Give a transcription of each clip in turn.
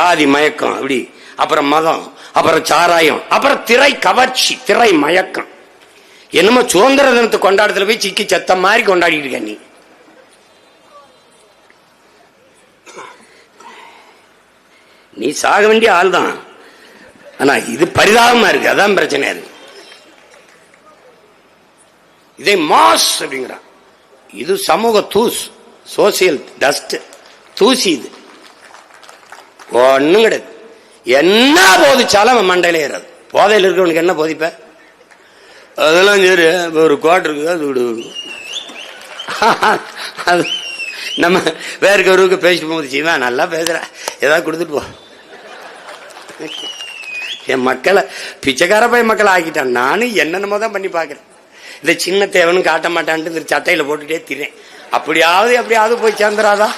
தாதி மயக்கம் அப்படி அப்புறம் மதம் அப்புறம் சாராயம் அப்புறம் திரை கவர்ச்சி திரை மயக்கம். என்னமோ சுதந்திர தினத்தை கொண்டாடத்துல போய் சிக்கி செத்த மாதிரி கொண்டாடிட்டு இருக்க நீ. நீ சாக வேண்டிய ஆள் தான் ஆனா இது பரிதாபமா இருக்கு. அதான் பிரச்சனை இருக்கு இதை மாஸ் அப்படிங்கிறான். இது சமூக தூஸ் சோசியல் டஸ்ட் தூசி இது. ஒண்ணும் கிடையாது. என்ன போதிச்சாலும் அவன் மண்டையில ஏறாது. போதையில் இருக்கிறவனுக்கு என்ன போதிப்ப? அதெல்லாம் சரி ஒரு கோட் இருக்குது அது விடு. அது நம்ம வேற ஒருவருக்கு பேசிட்டு போகுது இவன் நல்லா பேசுற. ஏதாவது கொடுத்துட்டு போ. என் மக்களை பிச்சைக்கார பைய மக்களை ஆக்கிட்டான். நானும் என்னென்னமோ தான் பண்ணி பார்க்கிறேன். இந்த சின்ன தேவனும் காட்ட மாட்டான்ட்டு சட்டையில போட்டுட்டே திரேன் அப்படியாவது எப்படியாவது போய் சேர்ந்துராதா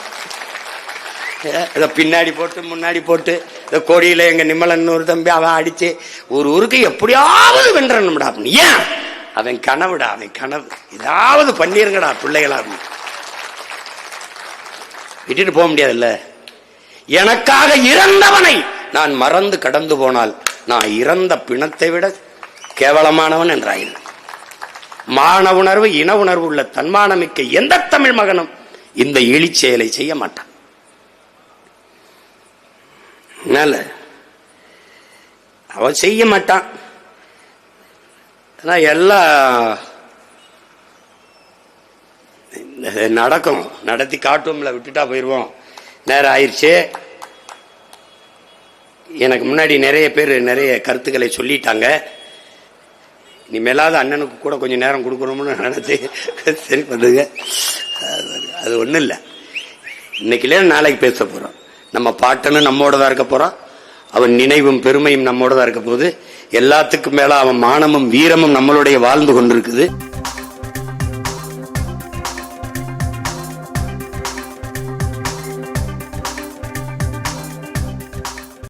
இதை பின்னாடி போட்டு முன்னாடி போட்டு இந்த கொடியில எங்க நிம்மலன் ஒரு தம்பி அவன் அடித்து ஒரு ஊருக்கு எப்படியாவது வென்றணும்டா அப்படின்னு ஏன்? அவன் கனவுடா அவன் கனவு. ஏதாவது பண்ணிருங்கடா பிள்ளைகளா அப்படின்னு. விட்டுட்டு போக முடியாதுல்ல? எனக்காக இறந்தவனை நான் மறந்து கடந்து போனால் நான் இறந்த பிணத்தை விட கேவலமானவன் என்றாயின் மான உணர்வு இன உணர்வு உள்ள தன்மானமிக்க எந்த தமிழ் மகனும் இந்த இழிச்செயலை செய்ய மாட்டான். அதனால அவன் செய்ய மாட்டான். ஆனால் எல்லாம் நடக்கும். நடத்தி காட்டுவோம்ல விட்டுட்டா போயிடுவோம் நேரம் ஆயிடுச்சு எனக்கு முன்னாடி நிறைய பேர் நிறைய கருத்துக்களை சொல்லிட்டாங்க. இனிமேலாவது அண்ணனுக்கு கூட கொஞ்சம் நேரம் கொடுக்கணும்னு நினைச்சு சரி பண்ணுங்க. அது- அது ஒன்றும் இல்லை. இன்னைக்குல நாளைக்கு பேச போகிறோம் நம்ம பாட்டனும் நம்மோட தான் இருக்க போகிறான் அவன் நினைவும் பெருமையும் நம்மோட தான் இருக்க போகுது. எல்லாத்துக்கும் மேல அவன் மானமும் வீரமும் நம்மளுடைய வாழ்ந்து கொண்டிருக்குது.